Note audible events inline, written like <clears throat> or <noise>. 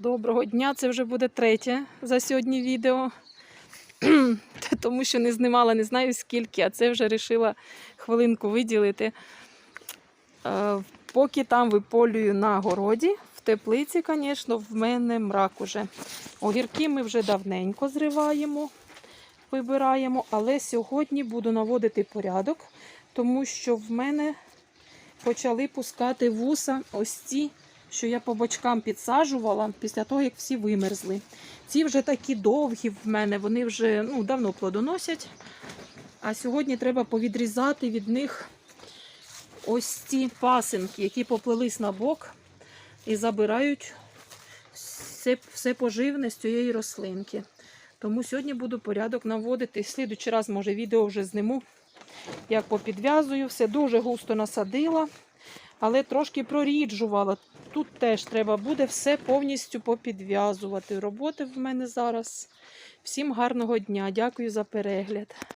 Доброго дня, це вже буде третє за сьогодні відео. <clears throat> Тому що не знімала не знаю скільки, а це вже вирішила хвилинку виділити. Е, Поки там виполюю на городі, в теплиці, звісно, в мене мрак уже. Огірки ми вже давненько зриваємо, вибираємо, але сьогодні буду наводити порядок, тому що в мене почали пускати вуса ось ці, що я по бочкам підсаджувала після того, як всі вимерзли. Ці вже такі довгі в мене, вони вже ну, давно плодоносять. А сьогодні треба повідрізати від них ось ці пасинки, які поплились на бок і забирають все, все поживне з цієї рослинки. Тому сьогодні буду порядок наводити. Слідуючий раз, може, відео вже зниму, як попідв'язую. Все дуже густо насадила, але трошки проріджувала. Тут теж треба буде все повністю попідв'язувати. Роботи в мене зараз. Всім гарного дня. Дякую за перегляд.